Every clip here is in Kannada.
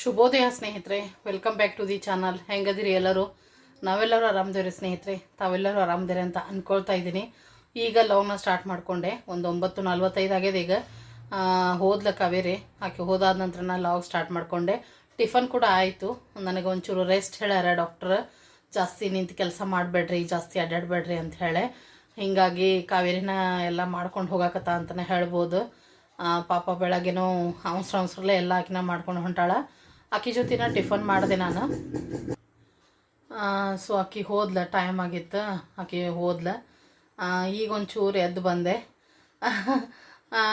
ಶುಭೋದಯ ಸ್ನೇಹಿತರೆ welcome back to the channel ಹೆಂಗದಿರಿ ಎಲ್ಲರೂ? ನಾವೆಲ್ಲರೂ ಆರಾಮದೇವ್ರಿ ಸ್ನೇಹಿತರೆ? ತಾವೆಲ್ಲರೂ ಆರಾಮದೇರಿ ಅಂತ ಅಂದ್ಕೊಳ್ತಾ ಇದ್ದೀನಿ. ಈಗ ಲವ್ನ ಸ್ಟಾರ್ಟ್ ಮಾಡಿಕೊಂಡೆ. ಒಂದು ಒಂಬತ್ತು ನಲ್ವತ್ತೈದು ಆಗ್ಯದ ಈಗ. ಹೋದ್ಲ ಕಾವೇರಿ. ಆಕೆ ಹೋದಾದ ನಂತರ ನಾನು ಲಾಗ್ ಸ್ಟಾರ್ಟ್ ಮಾಡಿಕೊಂಡೆ. ಟಿಫನ್ ಕೂಡ ಆಯಿತು. ನನಗೆ ಒಂಚೂರು ರೆಸ್ಟ್ ಹೇಳ್ಯಾರ ಡಾಕ್ಟ್ರ್ ಜಾಸ್ತಿ ನಿಂತು ಕೆಲಸ ಮಾಡಬೇಡ್ರಿ, ಜಾಸ್ತಿ ಅಡ್ಡಾಡಬೇಡ್ರಿ ಅಂತ ಹೇಳಿ. ಹೀಗಾಗಿ ಕಾವೇರಿನ ಎಲ್ಲ ಮಾಡ್ಕೊಂಡು ಹೋಗಾಕತ್ತ ಅಂತಲೇ ಹೇಳ್ಬೋದು. ಪಾಪ ಬೆಳಗ್ಗೆನೂ ಅವಸರ ಅವಸರಲ್ಲೇ ಎಲ್ಲ ಆಕಿನ ಮಾಡ್ಕೊಂಡು ಹೊಂಟಾಳ. ಆಕಿ ಜೊತೆನ ಟಿಫನ್ ಮಾಡಿದೆ ನಾನು. ಸೊ ಅಕ್ಕಿ ಹೋದ್ಲ ಟೈಮ್ ಆಗಿತ್ತು, ಆಕೆ ಹೋದ್ಲ. ಈಗ ಒಂಚೂರು ಎದ್ದು ಬಂದೆ.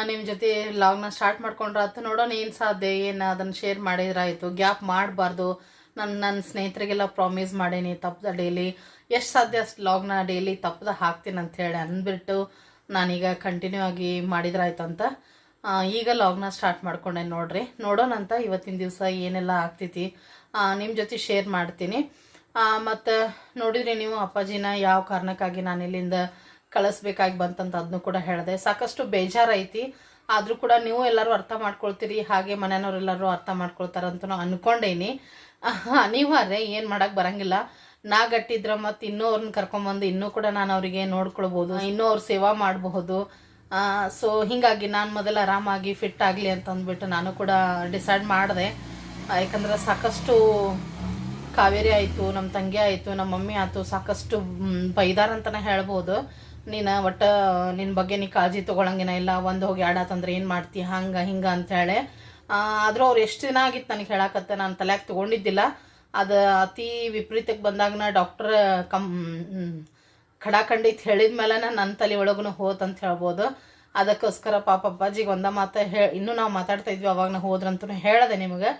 ನಿಮ್ಮ ಜೊತೆ ಲಾಗ್ನ ಸ್ಟಾರ್ಟ್ ಮಾಡ್ಕೊಂಡ್ರಾತು ನೋಡೋಣ ಏನು ಸಾಧ್ಯ ಏನು ಅದನ್ನು ಶೇರ್ ಮಾಡಿದ್ರಾಯಿತು, ಗ್ಯಾಪ್ ಮಾಡಬಾರ್ದು. ನನ್ನ ನನ್ನ ಸ್ನೇಹಿತರಿಗೆಲ್ಲ ಪ್ರಾಮಿಸ್ ಮಾಡೀನಿ, ತಪ್ಪದ ಡೈಲಿ ಎಷ್ಟು ಸಾಧ್ಯ ಅಷ್ಟು ಲಾಗ್ನ ಡೈಲಿ ತಪ್ಪದ ಹಾಕ್ತೀನಿ ಅಂತ ಹೇಳಿ ಅಂದ್ಬಿಟ್ಟು ನಾನೀಗ ಕಂಟಿನ್ಯೂ ಆಗಿ ಮಾಡಿದ್ರಾಯ್ತು ಅಂತ ಈಗ ಲಾಗ್ನ ಸ್ಟಾರ್ಟ್ ಮಾಡ್ಕೊಂಡೆ ನೋಡ್ರಿ. ನೋಡೋಣಂತ ಇವತ್ತಿನ ದಿವಸ ಏನೆಲ್ಲ ಆಗ್ತೈತಿ. ನಿಮ್ಮ ಜೊತೆ ಶೇರ್ ಮಾಡ್ತೀನಿ. ಮತ್ತು ನೋಡಿದ್ರಿ ನೀವು ಅಪ್ಪಾಜಿನ ಯಾವ ಕಾರಣಕ್ಕಾಗಿ ನಾನು ಇಲ್ಲಿಂದ ಕಳಿಸ್ಬೇಕಾಗಿ ಬಂತಂತ ಅದನ್ನು ಕೂಡ ಹೇಳಿದೆ. ಸಾಕಷ್ಟು ಬೇಜಾರೈತಿ ಆದರೂ ಕೂಡ ನೀವು ಎಲ್ಲರೂ ಅರ್ಥ ಮಾಡ್ಕೊಳ್ತೀರಿ. ಹಾಗೆ ಮನೆಯವರೆಲ್ಲರೂ ಅರ್ಥ ಮಾಡ್ಕೊಳ್ತಾರಂತ ಅನ್ಕೊಂಡೇನಿ. ಅನಿವಾರ್ಯ ಏನು ಮಾಡೋಕ್ಕೆ ಬರಂಗಿಲ್ಲ. ನಾ ಗಟ್ಟಿದ್ರೆ ಮತ್ತು ಇನ್ನೂ ಅವ್ರನ್ನ ಕರ್ಕೊಂಬಂದು ಇನ್ನೂ ಕೂಡ ನಾನು ಅವರಿಗೆ ನೋಡ್ಕೊಳ್ಬೋದು. ಇನ್ನೂ ಅವ್ರ ಸೇವಾ ಮಾಡಬಹುದು. ಸೊ ಹೀಗಾಗಿ ನಾನು ಮೊದಲು ಆರಾಮಾಗಿ ಫಿಟ್ ಆಗಲಿ ಅಂತ ಅಂದ್ಬಿಟ್ಟು ನಾನು ಕೂಡ ಡಿಸೈಡ್ ಮಾಡಿದೆ. ಯಾಕಂದ್ರೆ ಸಾಕಷ್ಟು ಕಾವೇರಿ ಆಯಿತು ನಮ್ಮ ತಂಗಿ ಆಯಿತು ನಮ್ಮ ಮಮ್ಮಿ ಆಯಿತು, ಸಾಕಷ್ಟು ಬೈದಾರ ಬೈದಾರಂತನೇ ಹೇಳ್ಬೋದು. ನೀನು ಒಟ್ಟು ನಿನ್ನ ಬಗ್ಗೆ ನೀ ಕಾಳಜಿ ತೊಗೊಳಂಗಿನ ಇಲ್ಲ, ಒಂದು ಹೋಗಿ ಆಡಾತಂದ್ರೆ ಏನು ಮಾಡ್ತಿ, ಹಂಗೆ, ಹಿಂಗೆ ಅಂಥೇಳಿ ಆದರೂ ಅವ್ರು ಎಷ್ಟು ದಿನ ಆಗಿತ್ತು ನನಗೆ ಹೇಳಕತ್ತೆ, ನಾನು ತಲೆಯಾಗಿ ತೊಗೊಂಡಿದ್ದಿಲ್ಲ. ಅದು ಅತಿ ವಿಪರೀತಕ್ಕೆ ಬಂದಾಗ ನಾ ಡಾಕ್ಟ್ರ್ ಕಮ್ ಖಡಾಖಂಡಿತ್ ಹೇಳಿದ ಮೇಲೆ ನನ್ನ ತಲೆ ಒಳಗೂ ಹೋತಂತ ಹೇಳ್ಬೋದು. ಅದಕ್ಕೋಸ್ಕರ ಪಾಪ ಅಪ್ಪಾಜಿಗೆ ಒಂದ ಮಾತು ಹೇ, ಇನ್ನೂ ನಾವು ಮಾತಾಡ್ತಾ ಇದ್ವಿ, ಅವಾಗ ನಾವು ಹೋದ್ರಂತೂ ಹೇಳಿದೆ ನಿಮಗೆ.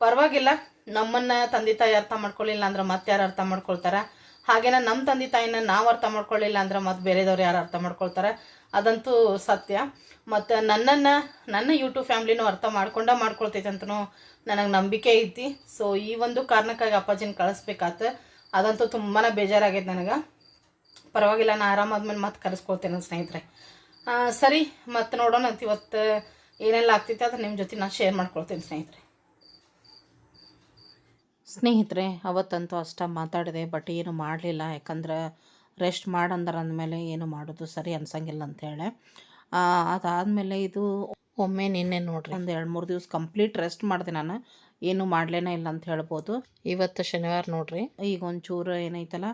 ಪರವಾಗಿಲ್ಲ, ನಮ್ಮನ್ನು ತಂದೆ ತಾಯಿ ಅರ್ಥ ಮಾಡ್ಕೊಳ್ಳಿಲ್ಲ ಅಂದ್ರೆ ಮತ್ತೆ ಯಾರು ಅರ್ಥ ಮಾಡ್ಕೊಳ್ತಾರೆ? ಹಾಗೇನ ನಮ್ಮ ತಂದೆ ತಾಯಿನ ನಾವು ಅರ್ಥ ಮಾಡ್ಕೊಳ್ಳಿಲ್ಲ ಅಂದ್ರೆ ಮತ್ತೆ ಬೇರೆದವ್ರು ಯಾರು ಅರ್ಥ ಮಾಡ್ಕೊಳ್ತಾರೆ? ಅದಂತೂ ಸತ್ಯ. ಮತ್ತು ನನ್ನನ್ನು, ನನ್ನ ಯೂಟ್ಯೂಬ್ ಫ್ಯಾಮ್ಲಿನೂ ಅರ್ಥ ಮಾಡ್ಕೊಂಡೇ ಮಾಡ್ಕೊಳ್ತೈತೆ ಅಂತನೂ ನನಗೆ ನಂಬಿಕೆ ಐತಿ. ಸೊ ಈ ಒಂದು ಕಾರಣಕ್ಕಾಗಿ ಅಪ್ಪಾಜಿನ ಕಳಿಸ್ಬೇಕಾತ. ಅದಂತೂ ತುಂಬಾ ಬೇಜಾರಾಗೈತೆ ನನಗೆ. ಪರವಾಗಿಲ್ಲ, ನಾ ಆರಾಮಾದ್ಮೇಲೆ ಮತ್ತೆ ಕಲಿಸ್ಕೊಳ್ತೇನೆ ಸ್ನೇಹಿತರೆ. ಸರಿ ಮತ್ತೆ ನೋಡೋಣ ಅಂತ ಇವತ್ತು ಏನೆಲ್ಲ ಆಗ್ತೈತೆ ಅದು ನಿಮ್ಮ ಜೊತೆ ನಾನು ಶೇರ್ ಮಾಡ್ಕೊಳ್ತೀನಿ ಸ್ನೇಹಿತರೆ. ಸ್ನೇಹಿತರೆ, ಅವತ್ತಂತೂ ಅಷ್ಟ ಮಾತಾಡಿದೆ ಬಟ್ ಏನು ಮಾಡಲಿಲ್ಲ. ಯಾಕಂದ್ರೆ ರೆಸ್ಟ್ ಮಾಡಂದ್ರೆ ಅಂದಮೇಲೆ ಏನು ಮಾಡೋದು ಸರಿ ಅನ್ಸಂಗಿಲ್ಲ ಅಂತೇಳಿ ಅದಾದಮೇಲೆ ಇದು ಒಮ್ಮೆ ನಿನ್ನೆ ನೋಡ್ರಿ, ಒಂದು ಎರಡು ಮೂರು ದಿವಸ ಕಂಪ್ಲೀಟ್ ರೆಸ್ಟ್ ಮಾಡಿದೆ ನಾನು. ಏನು ಮಾಡಲೇನೇ ಇಲ್ಲ ಅಂತ ಹೇಳ್ಬೋದು. ಇವತ್ತು ಶನಿವಾರ ನೋಡ್ರಿ, ಈಗ ಒಂಚೂರು ಏನೈತಲ್ಲ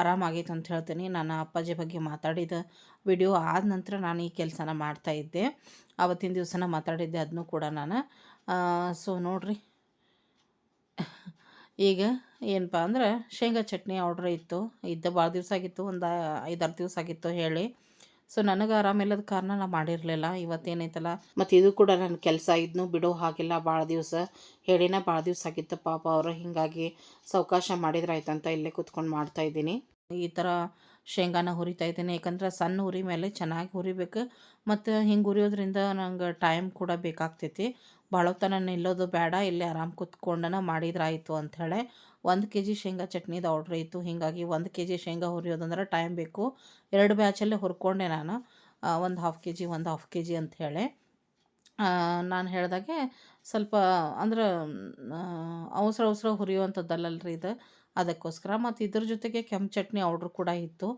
ಆರಾಮಾಗೈತೆ ಅಂತ ಹೇಳ್ತೀನಿ. ನಾನು ಅಪ್ಪಾಜಿ ಬಗ್ಗೆ ಮಾತಾಡಿದ ವಿಡಿಯೋ ಆದ ನಂತರ ನಾನು ಈ ಕೆಲಸನ ಮಾಡ್ತಾಯಿದ್ದೆ ಆವತ್ತಿನ ದಿವಸನ ಮಾತಾಡಿದ್ದೆ ಅದನ್ನು ಕೂಡ ನಾನು. ಸೊ ನೋಡ್ರಿ. ಈಗ ಏನಪ್ಪ ಅಂದ್ರೆ ಶೇಂಗಾ ಚಟ್ನಿ ಆರ್ಡ್ರ್ ಇತ್ತು. ಇದ್ದ ಭಾಳ ದಿವಸ ಆಗಿತ್ತು. ಒಂದು ಐದಾರು ದಿವಸ ಆಗಿತ್ತು ಹೇಳಿ. ಸೊ ನನಗೆ ಆರಾಮಿಲ್ಲದ ಕಾರಣ ನಾ ಮಾಡಿರಲಿಲ್ಲ. ಇವತ್ತೇನೈತಲ್ಲ ಮತ್ತು ಇದು ಕೂಡ ನನ್ನ ಕೆಲಸ ಇದನ್ನು ಬಿಡೋ ಹಾಗಿಲ್ಲ. ಭಾಳ ದಿವಸ ಹೇಳಿನ ಭಾಳ ದಿವಸ ಆಗಿತ್ತು. ಪಾಪ ಅವರು ಹೀಗಾಗಿ ಸಾವಕಾಶ ಮಾಡಿದ್ರಾಯ್ತಂತ ಇಲ್ಲೇ ಕೂತ್ಕೊಂಡು ಮಾಡ್ತಾ ಇದ್ದೀನಿ. ಈ ಥರ ಶೇಂಗಾನ ಹುರಿತಾ ಇದ್ದೀನಿ. ಯಾಕಂದ್ರೆ ಸಣ್ಣ ಹುರಿ ಮೇಲೆ ಚೆನ್ನಾಗಿ ಹುರಿಬೇಕು. ಮತ್ತು ಹಿಂಗೆ ಹುರಿಯೋದ್ರಿಂದ ನಂಗೆ ಟೈಮ್ ಕೂಡ ಬೇಕಾಗ್ತೈತಿ. ಭಾಳ ಹೊತ್ತನ ನಿಲ್ಲೋದು ಬೇಡ. ಇಲ್ಲೇ ಆರಾಮ್ ಕೂತ್ಕೊಂಡನ ಮಾಡಿದ್ರಾಯಿತು ಅಂಥೇಳಿ ಒಂದು ಕೆ ಜಿ ಶೇಂಗಾ ಚಟ್ನಿದು ಆರ್ಡ್ರ್ ಇತ್ತು. ಹೀಗಾಗಿ ಒಂದು ಕೆ ಜಿ ಶೇಂಗಾ ಹುರಿಯೋದಂದ್ರೆ ಟೈಮ್ ಬೇಕು. ಎರಡು ಬ್ಯಾಚಲ್ಲೇ ಹುರ್ಕೊಂಡೆ ನಾನು. ಒಂದು ಹಾಫ್ ಕೆ ಜಿ ಒಂದು ಹಾಫ್ ಕೆ ಜಿ ಅಂಥೇಳಿ ನಾನು ಹೇಳಿದಾಗೆ ಸ್ವಲ್ಪ, ಅಂದ್ರೆ ಅವಸರ ಅವಸರ ಹುರಿಯುವಂಥದ್ದಲ್ಲಲ್ರಿ ಇದು. ಅದಕ್ಕೋಸ್ಕರ ಮತ್ತು ಇದ್ರ ಜೊತೆಗೆ ಕೆಂಪು ಚಟ್ನಿ ಆರ್ಡ್ರ್ ಕೂಡ ಇತ್ತು.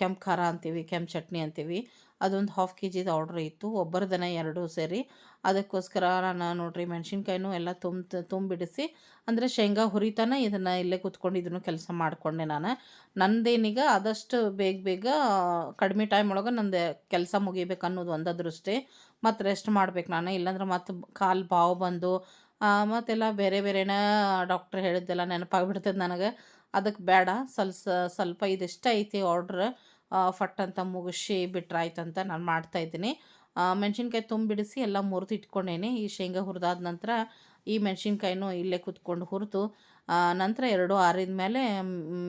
ಕೆಂಪು ಖಾರ ಅಂತೀವಿ, ಕೆಂಪು ಚಟ್ನಿ ಅಂತೀವಿ. ಅದೊಂದು ಹಾಫ್ ಕೆ ಜಿದು ಆರ್ಡ್ರ್ ಇತ್ತು. ಒಬ್ಬರದನ ಎರಡೂ ಸೇರಿ. ಅದಕ್ಕೋಸ್ಕರ ನಾನು ನೋಡ್ರಿ ಮೆಣಸಿನ್ಕಾಯಿನೂ ಎಲ್ಲ ತುಂಬ ತುಂಬಿಡಿಸಿ, ಅಂದರೆ ಶೇಂಗಾ ಹುರಿತಾನೆ ಇದನ್ನು ಇಲ್ಲೇ ಕೂತ್ಕೊಂಡು ಇದನ್ನು ಕೆಲಸ ಮಾಡಿಕೊಂಡೆ ನಾನು. ನಂದೇನೀಗ ಆದಷ್ಟು ಬೇಗ ಬೇಗ, ಕಡಿಮೆ ಟೈಮ್ ಒಳಗೆ ನಂದು ಕೆಲಸ ಮುಗಿಬೇಕು ಅನ್ನೋದು ಒಂದು ದೃಷ್ಟಿ ಮತ್ತು ರೆಸ್ಟ್ ಮಾಡ್ಬೇಕು ನಾನು. ಇಲ್ಲಾಂದ್ರೆ ಮತ್ತು ಕಾಲು ಬಾವು ಬಂದು ಮತ್ತೆಲ್ಲ ಬೇರೆ ಬೇರೆನ ಡಾಕ್ಟ್ರ್ ಹೇಳಿದ್ದೆಲ್ಲ ನೆನಪಾಗ್ಬಿಡ್ತದೆ ನನಗೆ. ಅದಕ್ಕೆ ಬೇಡ, ಸ್ವಲ್ಪ ಸ್ವಲ್ಪ ಇದಿಷ್ಟ ಐತಿ ಆರ್ಡ್ರ್ ಫಟ್ ಅಂತ ಮುಗಿಸಿ ಬಿಟ್ರೆ ಅಂತ ನಾನು ಮಾಡ್ತಾಯಿದ್ದೀನಿ ಮೆಣಸಿನ್ಕಾಯಿ ತುಂಬಿಡಿಸಿ ಎಲ್ಲ ಮುರಿದು ಇಟ್ಕೊಂಡೇನಿ. ಈ ಶೇಂಗಾ ಹುರಿದಾದ ನಂತರ ಈ ಮೆಣಸಿನ್ಕಾಯಿನೂ ಇಲ್ಲೇ ಕೂತ್ಕೊಂಡು ಹುರಿದು ನಂತರ ಎರಡು ಆರಿದ ಮೇಲೆ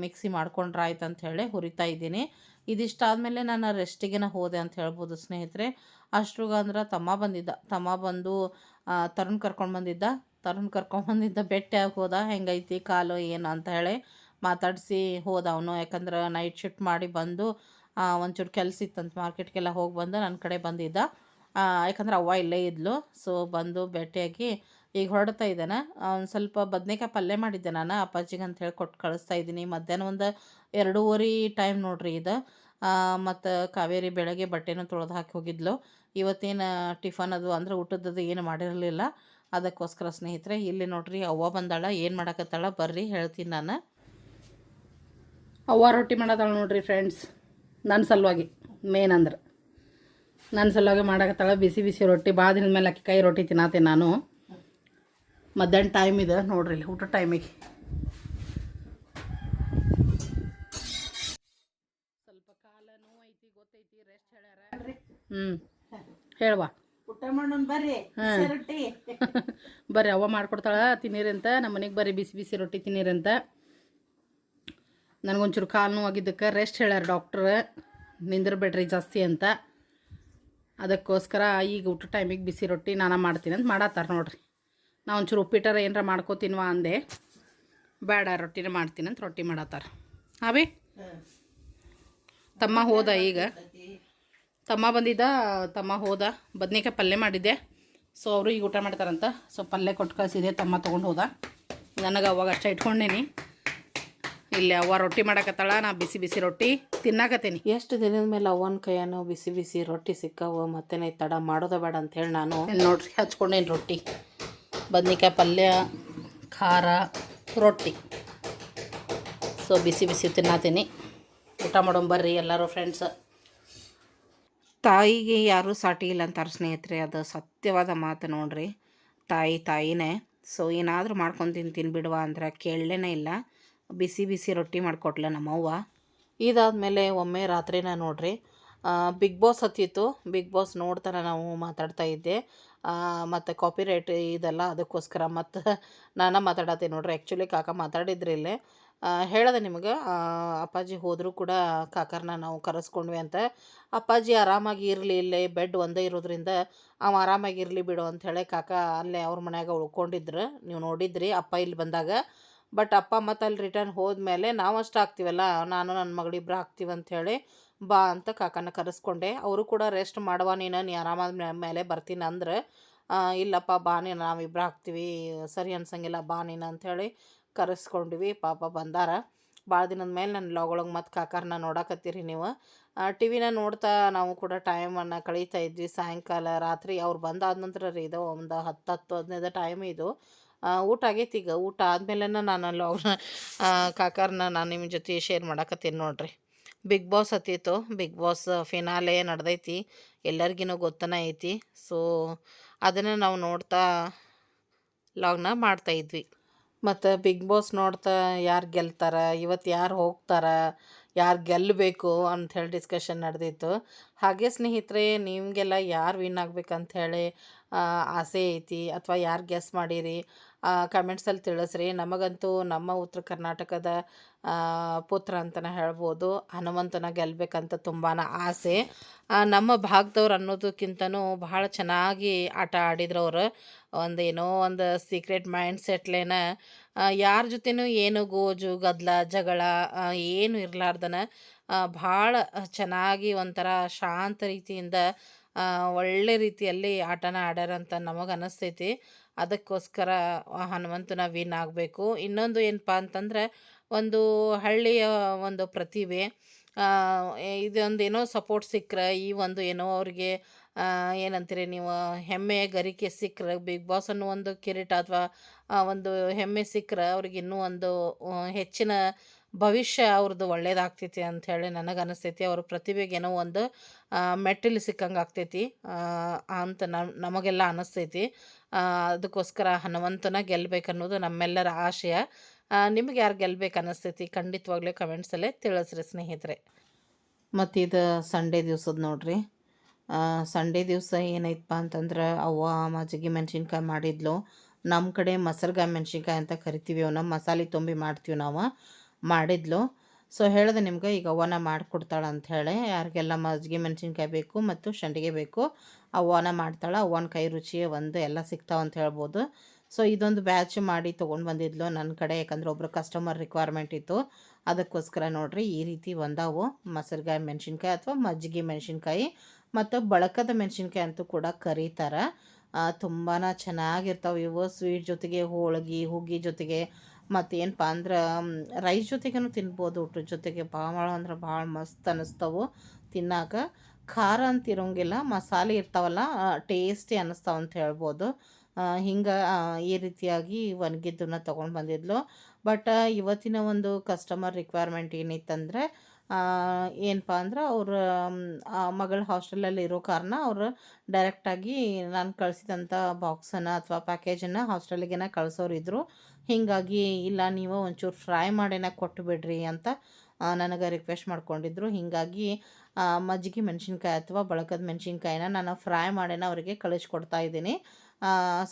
ಮಿಕ್ಸಿ ಮಾಡ್ಕೊಂಡ್ರೆ ಆಯ್ತು ಅಂತ ಹೇಳಿ ಹುರಿತಾ ಇದ್ದೀನಿ. ಇದಿಷ್ಟಾದಮೇಲೆ ನಾನು ರೆಸ್ಟಿಗೆನ ಹೋದೆ ಅಂತ ಹೇಳ್ಬೋದು ಸ್ನೇಹಿತರೆ. ಅಷ್ಟ್ರಾಗ ಅಂದ್ರೆ ತಮ್ಮ ಬಂದಿದ್ದ, ತಮ್ಮ ಬಂದು ತರುಣ್ ಕರ್ಕೊಂಡು ಬಂದಿದ್ದ. ತರುಣ್ ಕರ್ಕೊಂಡು ಬಂದಿದ್ದ ಭೇಟಿಯಾಗಿ ಹೋದ. ಹೆಂಗೈತಿ, ಕಾಲು ಏನು ಅಂತ ಹೇಳಿ ಮಾತಾಡಿಸಿ ಹೋದ ಅವನು. ಯಾಕಂದ್ರೆ ನೈಟ್ ಶಿಫ್ಟ್ ಮಾಡಿ ಬಂದು ಒಂಚೂರು ಕೆಲಸ ಇತ್ತಂತ ಮಾರ್ಕೆಟ್ಗೆಲ್ಲ ಹೋಗಿ ಬಂದು ನನ್ನ ಕಡೆ ಬಂದಿದ್ದ. ಯಾಕಂದ್ರೆ ಅವ್ವ ಇಲ್ಲೇ ಇದ್ಲು. ಸೊ ಬಂದು ಭೇಟಿಯಾಗಿ ಈಗ ಹೊರಡ್ತಾ ಇದ್ದಾನೆ. ಒಂದು ಸ್ವಲ್ಪ ಬದನೇಕಾಯಿ ಪಲ್ಯ ಮಾಡಿದ್ದೆ ನಾನು. ಅಪ್ಪಾಜಿಗೆ ಅಂತ ಹೇಳಿ ಕೊಟ್ಟು ಕಳಿಸ್ತಾ ಇದ್ದೀನಿ. ಮಧ್ಯಾಹ್ನ ಒಂದು ಎರಡೂವರೆ ಟೈಮ್ ನೋಡ್ರಿ ಇದು. ಮತ್ತು ಕಾವೇರಿ ಬೆಳಗ್ಗೆ ಬಟ್ಟೆನೂ ತೊಳೆದು ಹಾಕಿ ಹೋಗಿದ್ಲು. ಇವತ್ತೇನು ಟಿಫನ್ ಅದು ಅಂದ್ರೆ ಊಟದ್ದು ಏನು ಮಾಡಿರಲಿಲ್ಲ. ಅದಕ್ಕೋಸ್ಕರ ಸ್ನೇಹಿತರೆ ಇಲ್ಲಿ ನೋಡ್ರಿ ಅವ್ವ ಬಂದಾಳ ಏನು ಮಾಡಕತ್ತಾಳ ಬರ್ರಿ ಹೇಳ್ತೀನಿ ನಾನು. ಅವ್ವ ರೊಟ್ಟಿ ಮಾಡತ್ತಾಳ ನೋಡ್ರಿ ಫ್ರೆಂಡ್ಸ್ ನನ್ನ ಸಲುವಾಗಿ ಮೇನ್ ಅಂದ್ರೆ. ನನ್ನ ಸಲುವಾಗಿ ಮಾಡಕತ್ತಾಳ ಬಿಸಿ ಬಿಸಿ ರೊಟ್ಟಿ ಭಾಳ ದಿನದ ಮೇಲೆ ಅಕ್ಕಿ ಕೈ ರೊಟ್ಟಿ ತಿನ್ನತ್ತೆ ನಾನು. ಮಧ್ಯಾಹ್ನ ಟೈಮ್ ಇದೆ ನೋಡ್ರಿ ಇಲ್ಲಿ ಊಟ ಟೈಮಿಗೆ ಸ್ವಲ್ಪ ಕಾಲ ನೋವು ಐತಿ ಗೊತ್ತೈತಿ ರೆಸ್ಟ್ ಹೇಳ್ಯಾರ? ಹ್ಞೂ ಹೇಳ್ವಾ ಬರ್ರಿ ಬರ್ರಿ ಅವ್ವ ಮಾಡ್ಕೊಡ್ತಾಳ ತಿನ್ನೀರಿ ಅಂತ ನಮ್ಮ ಮನೆಗೆ ಬರ್ರಿ ಬಿಸಿ ಬಿಸಿ ರೊಟ್ಟಿ ತಿನ್ನೀರಿ ಅಂತ ನನಗೊಂಚೂರು ಕಾಲು ನೋವಾಗಿದ್ದಕ್ಕೆ ರೆಸ್ಟ್ ಹೇಳ್ಯಾರ ಡಾಕ್ಟ್ರ್ ನಿಂದಿರ್ಬೇಡ್ರಿ ಜಾಸ್ತಿ ಅಂತ. ಅದಕ್ಕೋಸ್ಕರ ಈಗ ಊಟ ಟೈಮಿಗೆ ಬಿಸಿ ರೊಟ್ಟಿ ನಾನು ಮಾಡ್ತೀನಿ ಅಂತ ಮಾಡತ್ತಾರ ನೋಡ್ರಿ. ನಾ ಒಂಚೂರು ಉಪ್ಪಿಟ್ಟಾರ ಏನರ ಮಾಡ್ಕೋತೀನ್ವ ಅಂದೆ. ಬೇಡ ರೊಟ್ಟಿನ ಮಾಡ್ತೀನಿ ಅಂತ ರೊಟ್ಟಿ ಮಾಡತ್ತಾರ. ಹಾವಿ ತಮ್ಮ ಹೋದ ಈಗ. ತಮ್ಮ ಬಂದಿದ್ದ ತಮ್ಮ ಹೋದ ಬದ್ನೆಕಾಯಿ ಪಲ್ಯ ಮಾಡಿದ್ದೆ. ಸೊ ಅವರು ಈಗ ಊಟ ಮಾಡ್ತಾರಂತ. ಸೊ ಪಲ್ಯ ಕೊಟ್ಟು ಕಳಿಸಿದೆ ತಮ್ಮ ತೊಗೊಂಡು ಹೋದ. ನನಗೆ ಅವಾಗ ಅಷ್ಟೇ ಇಟ್ಕೊಂಡೇನಿ. ಇಲ್ಲಿ ಅವ್ವ ರೊಟ್ಟಿ ಮಾಡಕತ್ತಾಳ ನಾ ಬಿಸಿ ಬಿಸಿ ರೊಟ್ಟಿ ತಿನ್ನಾಕತ್ತೀನಿ. ಎಷ್ಟು ದಿನದ ಮೇಲೆ ಅವ್ವನ ಕೈಯನ್ನು ಬಿಸಿ ಬಿಸಿ ರೊಟ್ಟಿ ಸಿಕ್ಕಾವ ಮತ್ತೇನೆ ತಡ ಮಾಡೋದ ಬೇಡ ಅಂತೇಳಿ ನಾನು ಇಲ್ಲಿ ನೋಡ್ರಿ ಹಚ್ಕೊಂಡೇನಿ ರೊಟ್ಟಿ. ಬದ್ನಿಕಾಯಿ ಪಲ್ಯ ಖಾರ ರೊಟ್ಟಿ. ಸೊ ಬಿಸಿ ಬಿಸಿ ತಿನ್ನಾತೀನಿ. ಊಟ ಮಾಡೋಣ ಬರ್ರಿ ಎಲ್ಲರೂ ಫ್ರೆಂಡ್ಸ್ ತಾಯಿಗೆ ಯಾರೂ ಸಾಟಿ ಇಲ್ಲ ಅಂತಾರೆ ಸ್ನೇಹಿತರೆ, ಅದು ಸತ್ಯವಾದ ಮಾತು ನೋಡ್ರಿ. ತಾಯಿ ತಾಯಿನೇ. ಸೊ, ಏನಾದರೂ ಮಾಡ್ಕೊಂಡು ತಿಂತೀನಿ ಬಿಡುವ ಅಂದ್ರೆ ಕೇಳಲೇನೇ ಇಲ್ಲ. ಬಿಸಿ ಬಿಸಿ ರೊಟ್ಟಿ ಮಾಡಿಕೊಟ್ಲ ನಮ್ಮವ್ವ. ಇದಾದಮೇಲೆ ಒಮ್ಮೆ ರಾತ್ರಿನ ನೋಡ್ರಿ. ಬಿಗ್ ಬಾಸ್ ಹತ್ತಿತ್ತು. ಬಿಗ್ ಬಾಸ್ ನೋಡ್ತಾನೆ ನಾವು ಮಾತಾಡ್ತಾ ಇದ್ದೆ. ಮತ್ತು ಕಾಪಿ ರೈಟ್ ಇದೆಲ್ಲ ಅದಕ್ಕೋಸ್ಕರ ಮತ್ತು ನಾನು ಮಾತಾಡತ್ತೀನಿ ನೋಡ್ರಿ. ಆ್ಯಕ್ಚುಲಿ ಕಾಕ ಮಾತಾಡಿದ್ರಿ ಇಲ್ಲೇ ಹೇಳದೆ ನಿಮಗೆ ಅಪ್ಪಾಜಿ ಹೋದರೂ ಕೂಡ ಕಾಕರ್ನ ನಾವು ಕರೆಸ್ಕೊಂಡ್ವಿ ಅಂತ. ಅಪ್ಪಾಜಿ ಆರಾಮಾಗಿ ಇರಲಿ ಇಲ್ಲೇ, ಬೆಡ್ ಒಂದೇ ಇರೋದ್ರಿಂದ ಅವ ಆರಾಮಾಗಿ ಇರಲಿ ಬಿಡು ಅಂತ ಹೇಳಿ ಕಾಕ ಅಲ್ಲೇ ಅವ್ರ ಮನ್ಯಾಗ ಉಳ್ಕೊಂಡಿದ್ರು. ನೀವು ನೋಡಿದ್ರಿ, ಅಪ್ಪ ಇಲ್ಲಿ ಬಂದಾಗ. ಬಟ್ ಅಪ್ಪ ಮತ್ತು ಅಲ್ಲಿ ರಿಟರ್ನ್ ಹೋದ್ಮೇಲೆ ನಾವು ಅಷ್ಟು ಆಗ್ತೀವಲ್ಲ, ನಾನು ನನ್ನ ಮಗಳಿಬ್ರು ಆಗ್ತೀವಿ ಅಂಥೇಳಿ ಬಾ ಅಂತ ಕಾಕನ ಕರೆಸ್ಕೊಂಡೆ. ಅವರು ಕೂಡ ರೆಸ್ಟ್ ಮಾಡುವ ನೀನು, ನೀ ಆರಾಮಾದ ಮೇಲೆ ಬರ್ತೀನಿ ಅಂದ್ರೆ. ಇಲ್ಲಪ್ಪ ಬಾ ನೀನು ನಾವಿಬ್ರು ಹಾಕ್ತೀವಿ ಸರಿ ಅನ್ಸಂಗಿಲ್ಲ ಬಾ ನೀನು ಅಂಥೇಳಿ ಕರೆಸ್ಕೊಂಡ್ವಿ. ಪಾಪ ಬಂದಾರ. ಭಾಳ ದಿನದ ಮೇಲೆ ನನ್ನ ಲಾಗೊಳಗೆ ಮತ್ತು ಕಾಕಾರನ್ನ ನೋಡಕತ್ತೀರಿ ನೀವು. ಟಿ ವಿನ ನೋಡ್ತಾ ನಾವು ಕೂಡ ಟೈಮನ್ನು ಕಳೀತಾ ಇದ್ವಿ. ಸಾಯಂಕಾಲ, ರಾತ್ರಿ ಅವ್ರು ಬಂದಾದ ನಂತರ ರೀ ಇದು ಒಂದು ಹತ್ತು ಹತ್ತು ಹದಿನೈದು ಟೈಮ್ ಇದು. ಊಟ ಆಗೈತಿ ಈಗ. ಊಟ ಆದಮೇಲೆ ನಾನು ಲಾಗ್ನ ಕಾಕಾರನ್ನ ನಾನು ನಿಮ್ಮ ಜೊತೆ ಶೇರ್ ಮಾಡಕತ್ತೀನಿ ನೋಡ್ರಿ. ಬಿಗ್ ಬಾಸ್ ಹತ್ತಿತ್ತು ಬಿಗ್ ಬಾಸ್ ಫಿನಾಲೆ ನಡೆದೈತಿ. ಎಲ್ಲರಿಗಿನೂ ಗೊತ್ತನ ಐತಿ. ಸೊ, ಅದನ್ನು ನಾವು ನೋಡ್ತಾ ಲಾಗ್ನ ಮಾಡ್ತಾ ಇದ್ವಿ. ಮತ್ತು ಬಿಗ್ ಬಾಸ್ ನೋಡ್ತಾ ಯಾರು ಗೆಲ್ತಾರ ಇವತ್ತು ಯಾರು ಹೋಗ್ತಾರ, ಯಾರು ಗೆಲ್ಲಬೇಕು ಅಂಥೇಳಿ ಡಿಸ್ಕಷನ್ ನಡೆದಿತ್ತು. ಹಾಗೆ ಸ್ನೇಹಿತರೆ, ನಿಮಗೆಲ್ಲ ಯಾರು ವಿನ್ ಆಗ್ಬೇಕಂತ ಹೇಳಿ ಆಸೆ ಐತಿ ಅಥವಾ ಯಾರು ಗೆಸ್ ಮಾಡೀರಿ? ಕಮೆಂಟ್ಸಲ್ಲಿ ತಿಳಿಸ್ರಿ. ನಮಗಂತೂ ನಮ್ಮ ಉತ್ತರ ಕರ್ನಾಟಕದ ಪುತ್ರ ಅಂತಲೇ ಹೇಳ್ಬೋದು. ಹನುಮಂತನ ಗೆಲ್ಲಬೇಕಂತ ತುಂಬಾ ಆಸೆ. ನಮ್ಮ ಭಾಗದವ್ರು ಅನ್ನೋದಕ್ಕಿಂತನೂ ಭಾಳ ಚೆನ್ನಾಗಿ ಆಟ ಆಡಿದ್ರು ಅವ್ರು ಒಂದು ಏನೋ ಒಂದು ಸೀಕ್ರೆಟ್ ಮೈಂಡ್ ಸೆಟ್ಲೇನ ಯಾರ ಜೊತೆನೂ ಏನು ಗೋಜು ಗದ್ದಲ ಜಗಳ ಏನು ಇರಲಾರ್ದನ ಭಾಳ ಚೆನ್ನಾಗಿ ಒಂಥರ ಶಾಂತ ರೀತಿಯಿಂದ ಒಳ್ಳೆ ರೀತಿಯಲ್ಲಿ ಆಟನ ಆಡ್ಯಾರಂತ ನಮಗೆ ಅನ್ನಿಸ್ತೈತಿ ಅದಕ್ಕೋಸ್ಕರ ಹನುಮಂತನ ವಿನ್ ಆಗಬೇಕು ಇನ್ನೊಂದು ಏನಪ್ಪ ಅಂತಂದ್ರೆ, ಒಂದು ಹಳ್ಳಿಯ ಒಂದು ಪ್ರತಿಭೆ ಇದೊಂದು ಏನೋ ಸಪೋರ್ಟ್ ಸಿಕ್ಕರೆ, ಈ ಒಂದು ಏನೋ ಅವ್ರಿಗೆ ಏನಂತೀರಿ ನೀವು, ಹೆಮ್ಮೆ, ಗರಿಕೆ ಸಿಕ್ಕರೆ ಬಿಗ್ ಬಾಸ್ ಅನ್ನೋ ಒಂದು ಕಿರೀಟ ಅಥವಾ ಒಂದು ಹೆಮ್ಮೆ ಸಿಕ್ಕರೆ, ಅವ್ರಿಗೆ ಇನ್ನೂ ಒಂದು ಹೆಚ್ಚಿನ ಭವಿಷ್ಯ ಅವ್ರದ್ದು ಒಳ್ಳೇದಾಗ್ತೈತಿ ಅಂಥೇಳಿ ನನಗೆ ಅನಿಸ್ತೈತಿ ಅವ್ರ ಪ್ರತಿಭೆಗೇನೋ ಒಂದು ಮೆಟ್ಟಿಲು ಸಿಕ್ಕಂಗೆ ಆಗ್ತೈತಿ ಅಂತ ನಮ್, ನಮಗೆಲ್ಲ ಅನಿಸ್ತೈತಿ. ಅದಕ್ಕೋಸ್ಕರ ಹನುಮಂತನ ಗೆಲ್ಲಬೇಕನ್ನೋದು ನಮ್ಮೆಲ್ಲರ ಆಶಯ. ನಿಮ್ಗೆ ಯಾರು ಗೆಲ್ಬೇಕು ಅನ್ನಿಸ್ತೈತಿ ಖಂಡಿತವಾಗ್ಲೂ ಕಮೆಂಟ್ಸಲ್ಲೇ ತಿಳಿಸ್ರಿ ಸ್ನೇಹಿತರೆ. ಮತ್ತು ಇದು ಸಂಡೇ ದಿವ್ಸದ ನೋಡ್ರಿ. ಸಂಡೇ ದಿವಸ ಏನೈತಪ್ಪ ಅಂತಂದ್ರೆ ಅವ್ವ ಮಜ್ಜಿಗೆ ಮೆಣಸಿನ್ಕಾಯಿ ಮಾಡಿದ್ಲು. ನಮ್ಮ ಕಡೆ ಮೊಸರ್ಗಾಯಿ ಮೆಣಸಿನ್ಕಾಯಿ ಅಂತ ಕರಿತೀವಿ ಅವನ್ನ ಮಸಾಲೆ ತುಂಬಿ ಮಾಡ್ತೀವಿ ನಾವು. ಮಾಡಿದ್ಲು. ಸೊ ಹೇಳಿದೆ ನಿಮ್ಗೆ, ಈಗ ಓನ ಮಾಡಿಕೊಡ್ತಾಳೆ ಅಂಥೇಳಿ ಯಾರಿಗೆಲ್ಲ ಮಜ್ಜಿಗೆ ಮೆಣಸಿನ್ಕಾಯಿ ಬೇಕು ಮತ್ತು ಸಂಡಿಗೆ ಬೇಕು, ಅವ್ವನ ಮಾಡ್ತಾಳೆ. ಅವ್ವನ ಕೈ ರುಚಿ ಒಂದು ಎಲ್ಲ ಸಿಗ್ತಾವೆ ಅಂತ ಹೇಳ್ಬೋದು. ಸೊ ಇದೊಂದು ಬ್ಯಾಚ್ ಮಾಡಿ ತೊಗೊಂಡು ಬಂದಿದ್ಲು ನನ್ನ ಕಡೆ. ಯಾಕಂದರೆ ಒಬ್ರು ಕಸ್ಟಮರ್ ರಿಕ್ವೈರ್ಮೆಂಟ್ ಇತ್ತು. ಅದಕ್ಕೋಸ್ಕರ ನೋಡಿರಿ, ಈ ರೀತಿ ಬಂದಾವು ಮೊಸರುಗಾಯಿ ಮೆಣಸಿನ್ಕಾಯಿ ಅಥವಾ ಮಜ್ಜಿಗೆ ಮೆಣಸಿನ್ಕಾಯಿ ಮತ್ತು ಬಳಕದ ಮೆಣಸಿನ್ಕಾಯಿ ಅಂತೂ ಕೂಡ ಕರೀತಾರೆ. ತುಂಬಾ ಚೆನ್ನಾಗಿರ್ತಾವೆ ಇವು. ಸ್ವೀಟ್ ಜೊತೆಗೆ ಹೋಳಿಗೆ, ಹುಗ್ಗಿ ಜೊತೆಗೆ ಮತ್ತು ಏನಪ್ಪ ಅಂದ್ರೆ ರೈಸ್ ಜೊತೆಗೂ ತಿನ್ಬೋದು, ಊಟದ ಜೊತೆಗೆ ಭಾಳ ಅಂದ್ರೆ ಭಾಳ ಮಸ್ತ್ ಅನ್ನಿಸ್ತವು ತಿನ್ನಾಕ. ಖಾರ ಅಂತ ಇರೋಂಗಿಲ್ಲ ಮಸಾಲೆ ಇರ್ತಾವಲ್ಲ ಟೇಸ್ಟಿ ಅನ್ನಿಸ್ತಾವ ಅಂತ ಹೇಳ್ಬೋದು. ಹಿಂಗೆ ಈ ರೀತಿಯಾಗಿ ಒಣಗಿದ್ದನ್ನ ತೊಗೊಂಡು ಬಂದಿದ್ಲು. ಬಟ್ ಇವತ್ತಿನ ಒಂದು ಕಸ್ಟಮರ್ ರಿಕ್ವೈರ್ಮೆಂಟ್ ಏನಿತ್ತಂದರೆ ಏನಪ್ಪ ಅಂದ್ರೆ ಅವ್ರ ಮಗಳ ಹಾಸ್ಟೆಲಲ್ಲಿ ಇರೋ ಕಾರಣ ಅವರು ಡೈರೆಕ್ಟಾಗಿ ನಾನು ಕಳಿಸಿದಂಥ ಬಾಕ್ಸನ್ನು ಅಥವಾ ಪ್ಯಾಕೇಜನ್ನು ಹಾಸ್ಟೆಲಿಗೆನ ಕಳ್ಸೋರಿದ್ರು ಹೀಗಾಗಿ ಇಲ್ಲ, ನೀವು ಒಂಚೂರು ಫ್ರೈ ಮಾಡೇನ ಕೊಟ್ಟು ಬಿಡ್ರಿ ಅಂತ ನನಗೆ ರಿಕ್ವೆಸ್ಟ್ ಮಾಡ್ಕೊಂಡಿದ್ರು. ಹೀಗಾಗಿ ಮಜ್ಜಿಗೆ ಮೆಣಸಿನ್ಕಾಯಿ ಅಥವಾ ಬಳಕದ ಮೆಣಸಿನ್ಕಾಯಿನ ನಾನು ಫ್ರೈ ಮಾಡೇನ ಅವರಿಗೆ ಕಳಿಸ್ಕೊಡ್ತಾ ಇದ್ದೀನಿ.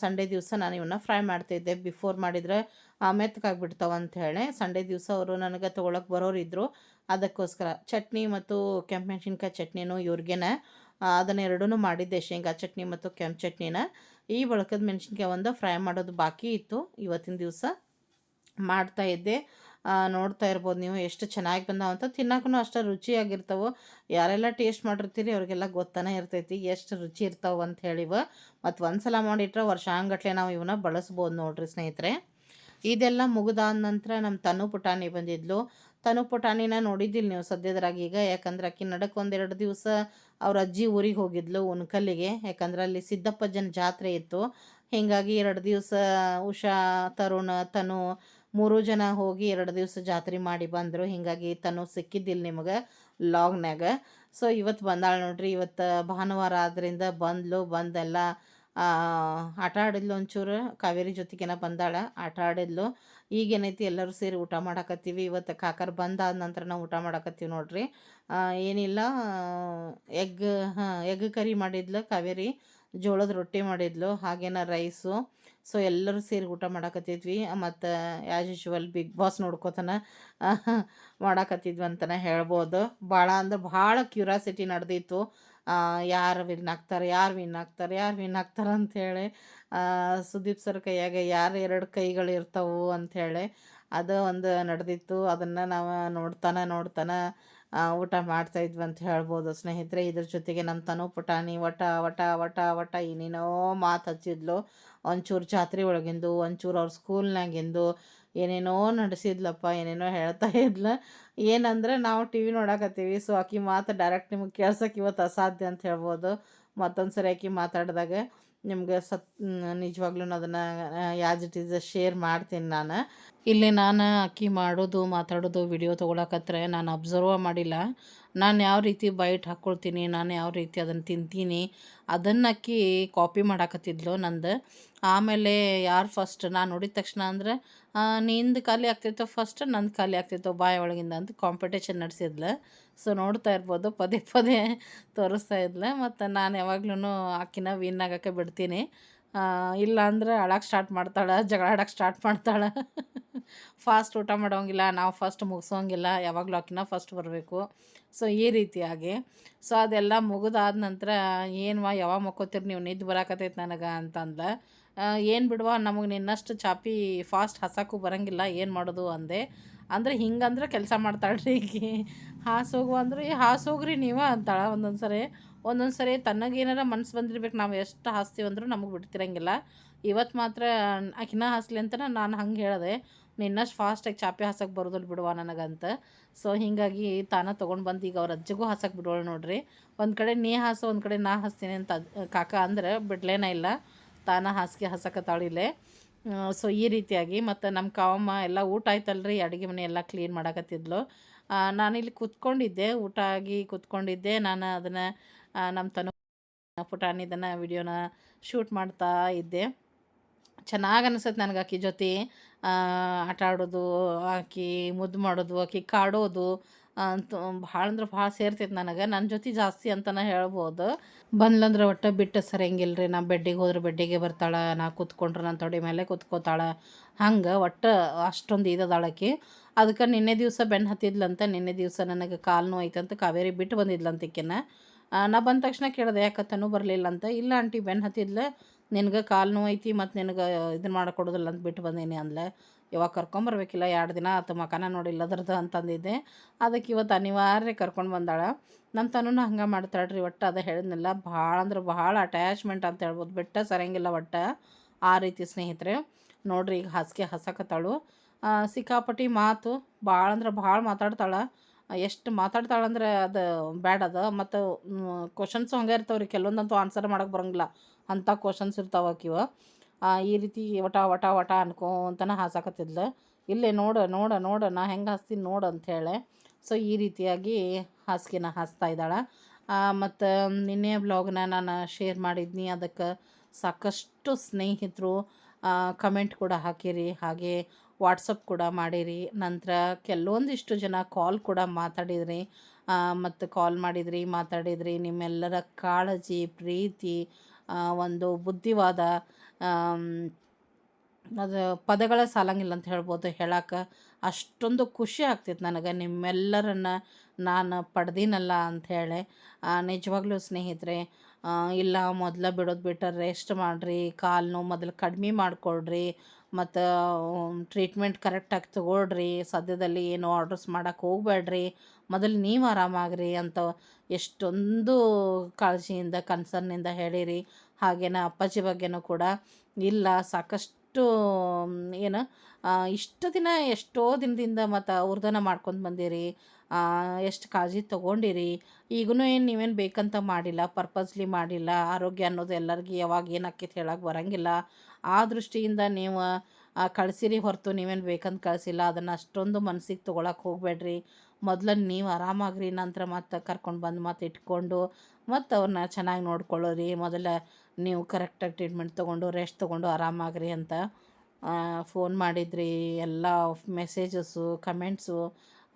ಸಂಡೇ ದಿವಸ ನಾನು ಇವನ್ನ ಫ್ರೈ ಮಾಡ್ತಾಯಿದ್ದೆ ಬಿಫೋರ್ ಮಾಡಿದರೆ ಮೆತ್ತಗಾಗ್ಬಿಡ್ತಾವೆ ಅಂತ ಹೇಳಿ ಸಂಡೇ ದಿವಸ ಅವರು ನನಗೆ ತೊಗೊಳಕ್ಕೆ ಬರೋರಿದ್ದರು ಅದಕ್ಕೋಸ್ಕರ ಚಟ್ನಿ ಮತ್ತು ಕೆಂಪು ಮೆಣಸಿನ್ಕಾಯಿ ಚಟ್ನಿನೂ ಇವ್ರಿಗೇನೆ. ಅದನ್ನೆರಡೂ ಮಾಡಿದ್ದೆ ಶೇಂಗಾ ಚಟ್ನಿ ಮತ್ತು ಕೆಂಪು ಚಟ್ನಿನ. ಈ ಬಳಕದ ಮೆಣಸಿನ್ಕಾಯಿ ಒಂದು ಫ್ರೈ ಮಾಡೋದು ಬಾಕಿ ಇತ್ತು. ಇವತ್ತಿನ ದಿವಸ ಮಾಡ್ತಾ ಇದ್ದೆ. ನೋಡ್ತಾ ಇರ್ಬೋದು ನೀವು ಎಷ್ಟು ಚೆನ್ನಾಗಿ ಬಂದಾವ ಅಂತ. ತಿನ್ನಕ್ಕೂ ಅಷ್ಟು ರುಚಿಯಾಗಿರ್ತಾವೆ. ಯಾರೆಲ್ಲ ಟೇಸ್ಟ್ ಮಾಡಿರ್ತೀರಿ ಅವ್ರಿಗೆಲ್ಲ ಗೊತ್ತಾನೆ ಇರ್ತೈತಿ ಎಷ್ಟು ರುಚಿ ಇರ್ತಾವೆ ಅಂತ ಹೇಳಿವ. ಮತ್ತು ಒಂದು ಸಲ ಮಾಡಿಟ್ರೆ ವರ್ಷಾಂಗಟ್ಲೆ ನಾವು ಇವನ್ನ ಬಳಸ್ಬೋದು ನೋಡ್ರಿ ಸ್ನೇಹಿತರೆ. ಇದೆಲ್ಲ ಮುಗಿದಾದ ನಂತರ ನಮ್ಮ ತನು ಪುಟಾಣಿ ಬಂದಿದ್ಲು. ತನು ಪುಟಾಣಿನ ನೋಡಿದ್ದಿಲ್ಲ ನೀವು ಸದ್ಯದ್ರಾಗ ಈಗ, ಯಾಕಂದ್ರೆ ಆಕಿ ನಡಕ್ಕೆ ಒಂದೆರಡು ದಿವಸ ಅವ್ರ ಅಜ್ಜಿ ಊರಿಗೆ ಹೋಗಿದ್ಲು ಉನ್ಕಲ್ಲಿಗೆ. ಯಾಕಂದ್ರೆ ಅಲ್ಲಿ ಸಿದ್ದಪ್ಪಜ್ಜನ ಜಾತ್ರೆ ಇತ್ತು. ಹೀಗಾಗಿ ಎರಡು ದಿವಸ ಉಷಾ, ತರುಣ, ತನು ಮೂರು ಜನ ಹೋಗಿ ಎರಡು ದಿವಸ ಜಾತ್ರೆ ಮಾಡಿ ಬಂದರು. ಹೀಗಾಗಿ ತನು ಸಿಕ್ಕಿದ್ದಿಲ್ಲ ನಿಮಗೆ ಲಾಗ್ನಾಗ ಸೊ ಇವತ್ತು ಬಂದಾಳ ನೋಡ್ರಿ, ಇವತ್ತು ಭಾನುವಾರ ಆದ್ದರಿಂದ ಬಂದ್ಲು, ಬಂದೆಲ್ಲ ಆಟ ಆಡಿದ್ಲು ಒಂಚೂರು. ಕಾವೇರಿ ಜೊತೆಗೆನ ಬಂದಾಳ, ಆಟ ಆಡಿದ್ಲು. ಈಗೇನೈತಿ ಎಲ್ಲರೂ ಸೇರಿ ಊಟ ಮಾಡಾಕತ್ತೀವಿ. ಇವತ್ತು ಕಾಕರ್ ಬಂದಾದ ನಂತರ ನಾವು ಊಟ ಮಾಡಾಕತ್ತೀವಿ ನೋಡ್ರಿ. ಏನಿಲ್ಲ, ಎಗ್, ಹಾಂ, ಎಗ್ ಕರಿ ಮಾಡಿದ್ಲು ಕಾವೇರಿ. ಜೋಳದ ರೊಟ್ಟಿ ಮಾಡಿದ್ಲು, ಹಾಗೇನ ರೈಸು. ಸೊ ಎಲ್ಲರೂ ಸೇರಿ ಊಟ ಮಾಡಾಕತ್ತಿದ್ವಿ. ಮತ್ತು ಆ್ಯಸ್ ಯೂಶ್ವಲ್ ಬಿಗ್ ಬಾಸ್ ನೋಡ್ಕೋತಾನ ಮಾಡಾಕತ್ತಿದ್ವಿ ಅಂತಲೇ ಹೇಳ್ಬೋದು. ಭಾಳ ಅಂದ್ರೆ ಭಾಳ ಕ್ಯೂರಾಸಿಟಿ ನಡೆದಿತ್ತು ಯಾರು ವಿನ್ ಆಗ್ತಾರೆ, ಯಾರು ವಿನ್ ಆಗ್ತಾರೆ, ಯಾರು ವಿನ್ ಆಗ್ತಾರೆ ಅಂಥೇಳಿ ಸುದೀಪ್ ಸರ್ ಕೈಯಾಗ ಯಾರು ಎರಡು ಕೈಗಳು ಇರ್ತಾವೆ ಅಂಥೇಳಿ ಅದು ಒಂದು ನಡೆದಿತ್ತು. ಅದನ್ನು ನಾವು ನೋಡ್ತಾನೆ ನೋಡ್ತಾನೆ ಊಟ ಮಾಡ್ತಾಯಿದ್ವಿ ಅಂತ ಹೇಳ್ಬೋದು. ಸ್ನೇಹಿತರೆ, ಇದ್ರ ಜೊತೆಗೆ ನಮ್ಮ ತನು ಪುಟಾಣಿ ವಟ ವಟ ವಟ ವಟ ಏನೇನೋ ಮಾತು ಹಚ್ಚಿದ್ಲು. ಒಂಚೂರು ಜಾತ್ರೆ ಒಳಗಿಂದು, ಒಂಚೂರು ಅವ್ರ ಸ್ಕೂಲ್ನಾಗಿಂದು ಏನೇನೋ ನಡೆಸಿದ್ಲಪ್ಪ, ಏನೇನೋ ಹೇಳ್ತಾ ಇದ್ಲ. ಏನಂದ್ರೆ ನಾವು ಟಿ ವಿ ನೋಡಕತ್ತೀವಿ ಸೊ ಆಕಿ ಮಾತು ಡೈರೆಕ್ಟ್ ನಿಮಗೆ ಕೇಳ್ಸೋಕೆ ಇವತ್ತು ಅಸಾಧ್ಯ ಅಂತ ಹೇಳ್ಬೋದು. ಮತ್ತೊಂದು ಸರಿ ಆಕಿ ಮಾತಾಡಿದಾಗ ನಿಮ್ಗೆ ಸತ್ ನಿಜವಾಗ್ಲೂ ಅದನ್ನು ಯಾಸ್ ಇಟ್ ಈಸ್ ಶೇರ್ ಮಾಡ್ತೀನಿ ನಾನು. ಇಲ್ಲಿ ನಾನು ಅಕ್ಕಿ ಮಾಡೋದು, ಮಾತಾಡೋದು ವಿಡಿಯೋ ತೊಗೊಳಕತ್ರೆ ನಾನು ಅಬ್ಸರ್ವ ಮಾಡಿಲ್ಲ. ನಾನು ಯಾವ ರೀತಿ ಬೈಟ್ ಹಾಕ್ಕೊಳ್ತೀನಿ ನಾನು ಯಾವ ರೀತಿ ಅದನ್ನು ತಿಂತೀನಿ ಅದನ್ನು ಅಕ್ಕಿ ಕಾಪಿ ಮಾಡಾಕತ್ತಿದ್ಲು ನಂದು. ಆಮೇಲೆ ಯಾರು ಫಸ್ಟ್ ನಾನು ನೋಡಿದ ತಕ್ಷಣ ಅಂದರೆ ನಿಂದು ಖಾಲಿ ಆಗ್ತಿತ್ತು ಫಸ್ಟ್ ನಂದು ಖಾಲಿ ಆಗ್ತಿತ್ತು ಬಾಯಿ ಒಳಗಿಂದ ಅಂತ ಕಾಂಪಿಟೇಷನ್ ನಡೆಸಿದ್ಲು. ಸೊ ನೋಡ್ತಾ ಇರ್ಬೋದು, ಪದೇ ಪದೇ ತೋರಿಸ್ತಾ ಇದ್ಲು. ಮತ್ತು ನಾನು ಯಾವಾಗ್ಲೂ ಆಕಿನ ವಿನ್ ಆಗೋಕ್ಕೆ ಬಿಡ್ತೀನಿ. ಇಲ್ಲ ಅಂದ್ರೆ ಅಳಕ್ಕೆ ಸ್ಟಾರ್ಟ್ ಮಾಡ್ತಾಳೆ, ಜಗಳ ಆಡಕ್ಕೆ ಸ್ಟಾರ್ಟ್ ಮಾಡ್ತಾಳೆ. ಫಾಸ್ಟ್ ಊಟ ಮಾಡೋಂಗಿಲ್ಲ, ನಾವು ಫಸ್ಟ್ ಮುಗಿಸೋಂಗಿಲ್ಲ ಯಾವಾಗಲೂ ಆಕಿನ ಫಸ್ಟ್ ಬರಬೇಕು. ಸೊ ಈ ರೀತಿಯಾಗಿ ಸೊ ಅದೆಲ್ಲ ಮುಗಿದಾದ ನಂತರ ಏನ್ವಾ ಯಾವಾಗ ಮಕ್ಕೋತೀರಿ, ನೀವು ನಿದ್ದು ಬರಾಕತ್ತೈತೆ ನನಗೆ ಅಂತಂದ ಏನು ಬಿಡುವ, ನಮಗೆ ನಿನ್ನಷ್ಟು ಚಾಪಿ ಫಾಸ್ಟ್ ಹಸಕ್ಕೂ ಬರೋಂಗಿಲ್ಲ, ಏನು ಮಾಡೋದು ಅಂದೆ. ಅಂದರೆ ಹಿಂಗಂದ್ರೆ ಕೆಲಸ ಮಾಡ್ತಾಳ್ರಿ ಈಗ. ಹಾಸೋಗು ಅಂದ್ರೆ ಹಾಸೋಗ್ರಿ ನೀವು ಅಂತಾಳೆ ಒಂದೊಂದು ಸರಿ ಒಂದೊಂದು ಸರಿ ತನ್ನಗೇನಾರ ಮನ್ಸು ಬಂದಿರ್ಬೇಕು, ನಾವು ಎಷ್ಟು ಹಾಸ್ತೀವಿ ಅಂದರೂ ನಮಗೆ ಬಿಡ್ತಿರಂಗಿಲ್ಲ. ಇವತ್ತು ಮಾತ್ರ ಆಕಿನ ಹಾಸ್ಲಿ ಅಂತ ನಾನು ಹಂಗೆ ಹೇಳಿದೆ, ನಿನ್ನಷ್ಟು ಫಾಸ್ಟಾಗಿ ಚಾಪೆ ಹಾಸಕ್ಕೆ ಬರೋದಿಲ್ಲ ಬಿಡುವ ನನಗಂತ. ಸೊ ಹೀಗಾಗಿ ತಾನ ತೊಗೊಂಡು ಬಂದು ಈಗ ಅವ್ರ ಅಜ್ಜಿಗೂ ಹಾಸಕ್ಕೆ ಬಿಡೋಳು ನೋಡ್ರಿ. ಒಂದು ಕಡೆ ನೀ ಹಾಸು, ಒಂದು ಕಡೆ ನಾ ಹಾಸ್ತೀನಿ ಅಂತ ಕಾಕ ಅಂದ್ರೆ, ಬಿಡ್ಲೇನ ಇಲ್ಲ. ತಾನ ಹಾಸಿಗೆ ಹಸಕತ್ತಾಳಿಲೆ ಸೊ ಈ ರೀತಿಯಾಗಿ ಮತ್ತು ನಮ್ಮ ಕಾವಮ್ಮ ಎಲ್ಲ ಊಟ ಆಯ್ತಲ್ರಿ, ಅಡುಗೆ ಮನೆ ಎಲ್ಲ ಕ್ಲೀನ್ ಮಾಡಾಕತ್ತಿದ್ಲು. ನಾನಿಲ್ಲಿ ಕೂತ್ಕೊಂಡಿದ್ದೆ, ಊಟ ಆಗಿ ಕೂತ್ಕೊಂಡಿದ್ದೆ. ನಾನು ಅದನ್ನು ನಮ್ಮ ತನು ಪುಟಾಣಿದನ್ನು ವಿಡಿಯೋನ ಶೂಟ್ ಮಾಡ್ತಾ ಇದ್ದೆ. ಚೆನ್ನಾಗಿ ಅನಿಸುತ್ತೆ ನನಗೆ ಆಕಿ ಜೊತೆ. ಆಟ ಆಡೋದು, ಆಕಿ ಮುದ್ದು ಮಾಡೋದು, ಆಕಿ ಕಾಡೋದು ಅಂತ ಭಾಳ ಅಂದ್ರೆ ಭಾಳ ಸೇರ್ತೈತೆ ನನಗೆ. ನನ್ನ ಜೊತೆ ಜಾಸ್ತಿ ಅಂತಲೇ ಹೇಳ್ಬೋದು. ಬಂದ್ಲಂದ್ರೆ ಒಟ್ಟು ಬಿಟ್ಟು ಸರಿಯಂಗಿಲ್ಲ ರೀ ನಾ ಬೆಡ್ಡಿಗೆ ಹೋದ್ರೆ ಬೆಡ್ಡಿಗೆ ಬರ್ತಾಳೆ, ನಾ ಕೂತ್ಕೊಂಡ್ರೆ ನನ್ನ ತೊಡೆ ಮೇಲೆ ಕೂತ್ಕೋತಾಳೆ. ಹಂಗೆ ಒಟ್ಟು ಅಷ್ಟೊಂದು ಇದದಾಳಕಿ ಅದಕ್ಕೆ ನಿನ್ನೆ ದಿವಸ ಬೆನ್ನು ಹತ್ತಿದ್ಲಂತ, ನಿನ್ನೆ ದಿವಸ ನನಗೆ ಕಾಲು ನೋವು ಐತಂತ ಕಾವೇರಿ ಬಿಟ್ಟು ಬಂದಿದ್ಲಂತ ಈಕೆನ ನಾ ಬಂದ ತಕ್ಷಣ ಕೇಳಿದೆ ಯಾಕತ್ತನೂ ಬರಲಿಲ್ಲ ಅಂತ. ಇಲ್ಲ ಆಂಟಿ ಬೆನ್ನು ಹತ್ತಿದ್ಲೆ. ನಿನಗೆ ಕಾಲು ನೋವು ಐತಿ ಮತ್ತು ನಿನಗೆ ಇದನ್ನು ಮಾಡಿಕೊಡೋದಿಲ್ಲ ಅಂತ ಬಿಟ್ಟು ಬಂದೀನಿ ಅಂದ್ಲೆ. ಇವಾಗ ಕರ್ಕೊಂಬರ್ಬೇಕಿಲ್ಲ ಎರಡು ದಿನ ಆತು ಮಕಾನ ನೋಡಿಲ್ಲ ಅದ್ರದ್ದು ಅಂತಂದಿದ್ದೆ ಅದಕ್ಕೆ ಇವತ್ತು ಅನಿವಾರ್ಯ ಕರ್ಕೊಂಡು ಬಂದಾಳೆ. ನಮ್ಮ ತನೂ ಹಂಗೆ ಮಾಡ್ತಾಳ್ರಿ, ಒಟ್ಟು ಅದು ಹೇಳಿದ್ನಲ್ಲ, ಭಾಳ ಅಂದ್ರೆ ಭಾಳ ಅಟ್ಯಾಚ್ಮೆಂಟ್ ಅಂತ ಹೇಳ್ಬೋದು, ಬಿಟ್ಟ ಸರಂಗಿಲ್ಲ ಒಟ್ಟು. ಆ ರೀತಿ ಸ್ನೇಹಿತರೆ, ನೋಡ್ರಿ ಈಗ ಹಾಸಿಗೆ ಹಸಕತ್ತಾಳು. ಸಿಕ್ಕಾಪಟ್ಟಿ ಮಾತು, ಭಾಳ ಅಂದ್ರೆ ಭಾಳ ಮಾತಾಡ್ತಾಳೆ. ಎಷ್ಟು ಮಾತಾಡ್ತಾಳಂದ್ರೆ ಅದು ಬ್ಯಾಡ್ ಅದ. ಮತ್ತು ಕ್ವಶನ್ಸ್ ಹಂಗೆ ರೀ ಕೆಲವೊಂದಂತೂ ಆನ್ಸರ್ ಮಾಡೋಕೆ ಬರಂಗಿಲ್ಲ. ಅಂಥ ಕ್ವಶನ್ಸ್ ಇರ್ತಾವ ಆಕಿವ. ಈ ರೀತಿ ವಟ ವಟ ವಟ ಅನ್ಕೊಂತನ ಹಾಸಾಕತ್ತಿದ್ಲು. ಇಲ್ಲೇ ನೋಡ ನೋಡ ನೋಡ, ನಾ ಹೆಂಗೆ ಹಾಸ್ತೀನಿ ನೋಡು ಅಂಥೇಳಿ ಸೊ ಈ ರೀತಿಯಾಗಿ ಹಾಸಿಗೆನ ಹಾಸ್ತಾ ಇದ್ದಾಳೆ. ಮತ್ತು, ನಿನ್ನೆ ಬ್ಲಾಗ್ನ ನಾನು ಶೇರ್ ಮಾಡಿದ್ನಿ. ಅದಕ್ಕೆ ಸಾಕಷ್ಟು ಸ್ನೇಹಿತರು ಕಮೆಂಟ್ ಕೂಡ ಹಾಕಿರಿ. ಹಾಗೆ ವಾಟ್ಸಪ್ ಕೂಡ ಮಾಡಿರಿ. ನಂತರ ಕೆಲವೊಂದಿಷ್ಟು ಜನ ಕಾಲ್ ಕೂಡ ಮಾತಾಡಿದ್ರಿ. ಮತ್ತು ಕಾಲ್ ಮಾಡಿದ್ರಿ, ಮಾತಾಡಿದ್ರಿ. ನಿಮ್ಮೆಲ್ಲರ ಕಾಳಜಿ, ಪ್ರೀತಿ ಒಂದು ಬುದ್ಧಿವಾದ ಅದು ಪದಗಳ ಸಾಲಂಗಿಲ್ಲ ಅಂತ ಹೇಳ್ಬೋದು. ಹೇಳಕ್ಕೆ ಅಷ್ಟೊಂದು ಖುಷಿ ಆಗ್ತಿತ್ತು ನನಗೆ. ನಿಮ್ಮೆಲ್ಲರನ್ನ ನಾನು ಪಡೆದಿನಲ್ಲ ಅಂಥೇಳಿ ನಿಜವಾಗ್ಲೂ ಸ್ನೇಹಿತರೆ ಇಲ್ಲ ಮೊದಲ ಬಿಡೋದು ಬಿಟ್ಟರೆ ರೆಸ್ಟ್ ಮಾಡಿರಿ. ಕಾಲು ನೋವು ಮೊದಲು ಕಡಿಮೆ ಮಾಡಿಕೊಡ್ರಿ ಮತ್ತು ಟ್ರೀಟ್ಮೆಂಟ್ ಕರೆಕ್ಟಾಗಿ ತಗೊಳ್ರಿ. ಸದ್ಯದಲ್ಲಿ ಏನು ಆರ್ಡರ್ಸ್ ಮಾಡೋಕ್ಕೆ ಹೋಗ್ಬೇಡ್ರಿ ಮೊದಲು ನೀವು ಆರಾಮಾಗ್ರಿ ಅಂತ ಎಷ್ಟೊಂದು ಕಾಳಜಿಯಿಂದ ಕನ್ಸರ್ನಿಂದ ಹೇಳಿರಿ. ಹಾಗೇನ ಅಪ್ಪಾಜಿ ಬಗ್ಗೆನೂ ಕೂಡ ಇಲ್ಲ. ಸಾಕಷ್ಟು ಏನು ಇಷ್ಟು ದಿನ ಎಷ್ಟೋ ದಿನದಿಂದ ಮತ್ತು ಅವ್ರದನ ಮಾಡ್ಕೊಂಡು ಬಂದಿರಿ. ಎಷ್ಟು ಕಾಳಜಿ ತೊಗೊಂಡಿರಿ. ಈಗೂ ಏನು ನೀವೇನು ಬೇಕಂತ ಮಾಡಿಲ್ಲ ಪರ್ಪಸ್ಲಿ ಮಾಡಿಲ್ಲ. ಆರೋಗ್ಯ ಅನ್ನೋದು ಎಲ್ಲರಿಗೂ ಯಾವಾಗ ಏನಾಕೈತೆ ಹೇಳಕ್ಕೆ ಬರಂಗಿಲ್ಲ. ಆ ದೃಷ್ಟಿಯಿಂದ ನೀವು ಕಳಿಸಿರಿ ಹೊರತು ನೀವೇನು ಬೇಕಂತ ಕಳಿಸಿಲ್ಲ. ಅದನ್ನು ಅಷ್ಟೊಂದು ಮನಸ್ಸಿಗೆ ತೊಗೊಳಕ್ಕೆ ಹೋಗಬೇಡ್ರಿ. ಮೊದಲು ನೀವು ಆರಾಮಾಗ್ರಿ, ನಂತರ ಮತ್ತೆ ಕರ್ಕೊಂಡು ಬಂದು ಮತ್ತೆ ಇಟ್ಕೊಂಡು ಮತ್ತು ಅವ್ರನ್ನ ಚೆನ್ನಾಗಿ ನೋಡ್ಕೊಳ್ಳೋರಿ. ಮೊದಲ ನೀವು ಕರೆಕ್ಟಾಗಿ ಟ್ರೀಟ್ಮೆಂಟ್ ತೊಗೊಂಡು ರೆಸ್ಟ್ ತೊಗೊಂಡು ಆರಾಮಾಗ್ರಿ ಅಂತ ಫೋನ್ ಮಾಡಿದ್ರಿ. ಎಲ್ಲ ಮೆಸೇಜಸ್ಸು ಕಮೆಂಟ್ಸು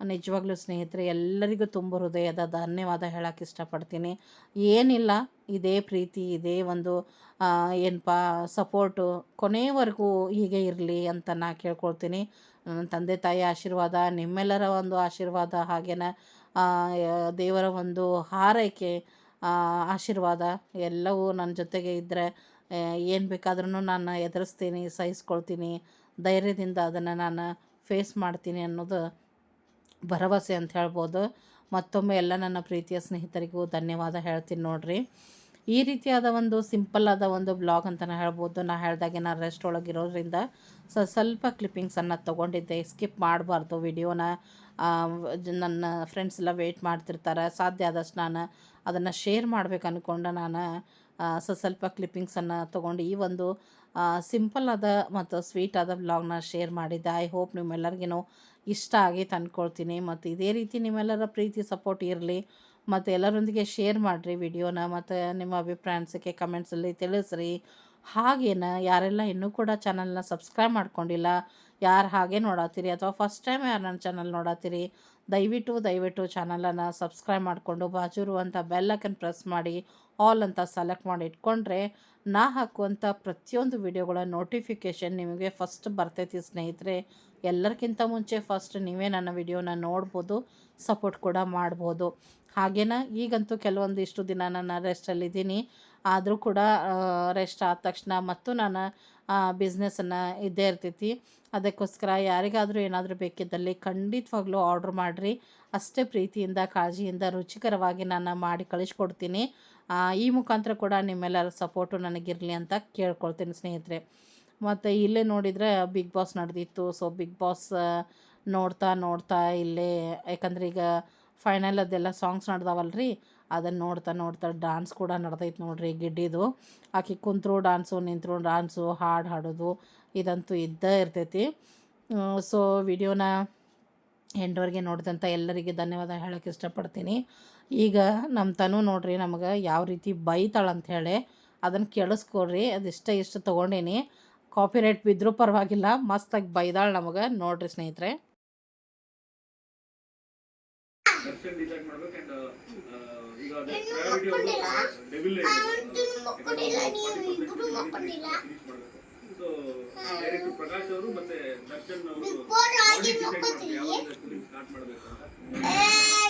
ನಿಜವಾಗ್ಲೂ ಸ್ನೇಹಿತರೆ, ಎಲ್ಲರಿಗೂ ತುಂಬ ಹೃದಯದ ಧನ್ಯವಾದ ಹೇಳಕ್ಕೆ ಇಷ್ಟಪಡ್ತೀನಿ. ಏನಿಲ್ಲ, ಇದೇ ಪ್ರೀತಿ, ಇದೇ ಒಂದು ಏನಪ್ಪ, ಸಪೋರ್ಟು ಕೊನೆಯವರೆಗೂ ಹೀಗೆ ಇರಲಿ ಅಂತ ನಾ ಕೇಳ್ಕೊಳ್ತೀನಿ. ನನ್ನ ತಂದೆ, ತಾಯಿ ಆಶೀರ್ವಾದ, ನಿಮ್ಮೆಲ್ಲರ ಒಂದು ಆಶೀರ್ವಾದ ಹಾಗೇನ ದೇವರ ಒಂದು ಹಾರೈಕೆ ಆಶೀರ್ವಾದ ಎಲ್ಲವೂ ನನ್ನ ಜೊತೆಗೆ ಇದ್ದರೆ ಏನು ಬೇಕಾದ್ರೂ ನಾನು ಎದುರಿಸ್ತೀನಿ, ಸಹಿಸ್ಕೊಳ್ತೀನಿ, ಧೈರ್ಯದಿಂದ ಅದನ್ನು ನಾನು ಫೇಸ್ ಮಾಡ್ತೀನಿ ಅನ್ನೋದು ಭರವಸೆ ಅಂತ ಹೇಳ್ಬೋದು. ಮತ್ತೊಮ್ಮೆ ಎಲ್ಲ ನನ್ನ ಪ್ರೀತಿಯ ಸ್ನೇಹಿತರಿಗೂ ಧನ್ಯವಾದ ಹೇಳ್ತೀನಿ ನೋಡ್ರಿ. ಈ ರೀತಿಯಾದ ಒಂದು ಸಿಂಪಲ್ ಆದ ಒಂದು ಬ್ಲಾಗ್ ಅಂತಲೇ ಹೇಳ್ಬೋದು. ನಾ ಹೇಳ್ದಾಗೆ ನಾನು ರೆಸ್ಟ್ ಒಳಗಿರೋದ್ರಿಂದ ಸೊ ಸ್ವಲ್ಪ ಕ್ಲಿಪ್ಪಿಂಗ್ಸನ್ನು ತೊಗೊಂಡಿದ್ದೆ. ಸ್ಕಿಪ್ ಮಾಡಬಾರ್ದು ವಿಡಿಯೋನ ನನ್ನ ಫ್ರೆಂಡ್ಸ್ ಎಲ್ಲ ವೆಯ್ಟ್ ಮಾಡ್ತಿರ್ತಾರೆ. ಸಾಧ್ಯ ಆದಷ್ಟು ನಾನು ಅದನ್ನು ಶೇರ್ ಮಾಡ್ಬೇಕು ಅಂದ್ಕೊಂಡು ನಾನು. ಸ್ವಲ್ಪ ಕ್ಲಿಪ್ಪಿಂಗ್ಸನ್ನು ತೊಗೊಂಡು ಈ ಒಂದು ಸಿಂಪಲ್ ಆದ ಮತ್ತು ಸ್ವೀಟ್ ಆದ ವ್ಲಾಗ್ನ ಶೇರ್ ಮಾಡಿದ್ದೆ. ಐ ಹೋಪ್ ನಿಮ್ಮೆಲ್ಲರಿಗೂ ಇಷ್ಟ ಆಗಿ ತಂದ್ಕೊಳ್ತೀನಿ. ಮತ್ತು ಇದೇ ರೀತಿ ನಿಮ್ಮೆಲ್ಲರ ಪ್ರೀತಿ ಸಪೋರ್ಟ್ ಇರಲಿ. ಮತ್ತು ಎಲ್ಲರೊಂದಿಗೆ ಶೇರ್ ಮಾಡಿರಿ ವಿಡಿಯೋನ ಮತ್ತು ನಿಮ್ಮ ಅಭಿಪ್ರಾಯ ಅನಿಸಿಕೆ ಕಮೆಂಟ್ಸಲ್ಲಿ ತಿಳಿಸ್ರಿ. ಹಾಗೇನ ಯಾರೆಲ್ಲ ಇನ್ನೂ ಕೂಡ ಚಾನಲ್ನ ಸಬ್ಸ್ಕ್ರೈಬ್ ಮಾಡ್ಕೊಂಡಿಲ್ಲ, ಯಾರು ಹಾಗೆ ನೋಡತ್ತೀರಿ ಅಥವಾ ಫಸ್ಟ್ ಟೈಮ್ ಯಾರು ನನ್ನ ಚಾನಲ್ ನೋಡತ್ತೀರಿ, ದಯವಿಟ್ಟು ದಯವಿಟ್ಟು ಚಾನಲನ್ನು ಸಬ್ಸ್ಕ್ರೈಬ್ ಮಾಡಿಕೊಂಡು ಅಂತ ಬೆಲ್ಲಕ್ಕನ್ನು ಪ್ರೆಸ್ ಮಾಡಿ. ಆಲ್ ಅಂತ ಸೆಲೆಕ್ಟ್ ಮಾಡಿ ಇಟ್ಕೊಂಡ್ರೆ ನಾ ಹಾಕುವಂಥ ಪ್ರತಿಯೊಂದು ವಿಡಿಯೋಗಳ ನೋಟಿಫಿಕೇಷನ್ ನಿಮಗೆ ಫಸ್ಟ್ ಬರ್ತೈತಿ ಸ್ನೇಹಿತರೆ. ಎಲ್ಲರಿಗಿಂತ ಮುಂಚೆ ಫಸ್ಟ್ ನೀವೇ ನನ್ನ ವಿಡಿಯೋನ ನೋಡ್ಬೋದು, ಸಪೋರ್ಟ್ ಕೂಡ ಮಾಡ್ಬೋದು. ಹಾಗೇನ ಈಗಂತೂ ಕೆಲವೊಂದಿಷ್ಟು ದಿನ ನಾನು ರೆಸ್ಟಲ್ಲಿದ್ದೀನಿ. ಆದರೂ ಕೂಡ ರೆಸ್ಟ್ ಆದ ತಕ್ಷಣ ಮತ್ತು ನಾನು ಬಿಸ್ನೆಸ್ಸನ್ನು ಇದ್ದೇ ಇರ್ತೈತಿ. ಅದಕ್ಕೋಸ್ಕರ ಯಾರಿಗಾದರೂ ಏನಾದರೂ ಬೇಕಿದ್ದಲ್ಲಿ ಖಂಡಿತವಾಗ್ಲೂ ಆರ್ಡ್ರ್ ಮಾಡಿರಿ. ಅಷ್ಟೇ ಪ್ರೀತಿಯಿಂದ, ಕಾಳಜಿಯಿಂದ, ರುಚಿಕರವಾಗಿ ನಾನು ಮಾಡಿ ಕಳಿಸ್ಕೊಡ್ತೀನಿ. ಈ ಮುಖಾಂತರ ಕೂಡ ನಿಮ್ಮೆಲ್ಲರ ಸಪೋರ್ಟು ನನಗಿರಲಿ ಅಂತ ಕೇಳ್ಕೊಳ್ತೀನಿ ಸ್ನೇಹಿತರೆ. ಮತ್ತು ಇಲ್ಲೇ ನೋಡಿದರೆ ಬಿಗ್ ಬಾಸ್ ನಡೆದಿತ್ತು. ಸೊ ಬಿಗ್ ಬಾಸ್ ನೋಡ್ತಾ ನೋಡ್ತಾ ಇಲ್ಲೇ, ಯಾಕಂದ್ರೆ ಈಗ ಫೈನಲ್ ಅದೆಲ್ಲ ಸಾಂಗ್ಸ್ ರೀ ಅದನ್ನು ನೋಡ್ತಾ ನೋಡ್ತಾ ಡಾನ್ಸ್ ಕೂಡ ನಡೆದೈತೆ ನೋಡ್ರಿ ಗಿಡ್ಡಿದು. ಆಕೆ ಕುಂತ್ರು ಡಾನ್ಸು ನಿಂತರು ಡಾನ್ಸು ಹಾಡು ಹಾಡೋದು ಇದಂತೂ ಇದ್ದೇ ಇರ್ತೈತಿ. ಸೊ ವಿಡಿಯೋನ ಎಂಡ್ವರೆಗೆ ನೋಡಿದಂಥ ಎಲ್ಲರಿಗೆ ಧನ್ಯವಾದ ಹೇಳೋಕ್ಕೆ ಇಷ್ಟಪಡ್ತೀನಿ. ಈಗ ನಮ್ಮ ತನು ನೋಡ್ರಿ ನಮಗೆ ಯಾವ ರೀತಿ ಹೇಳಿ ಅದನ್ನು ಕೇಳಿಸ್ಕೊಡ್ರಿ. ಅದಿಷ್ಟ ಇಷ್ಟು ತೊಗೊಂಡೀನಿ. ಕಾಪಿರೈಟ್ ಬಿದ್ದರೂ ಪರವಾಗಿಲ್ಲ. ಮಸ್ತಾಗಿ ಬೈದಾಳು ನಮಗೆ. ನೋಡ್ರಿ ಸ್ನೇಹಿತರೆ. ಈಗ ಡೈರೆಕ್ಟರ್ ಪ್ರಕಾಶ್ ಅವರು ಮತ್ತೆ ದರ್ಶನ್ ಅವರು ಡಿಸೈಡ್ ಮಾಡ್ತಾರೆ ಯಾವಾಗ ಸ್ಟಾರ್ಟ್ ಮಾಡ್ಬೇಕು ಅಂತ.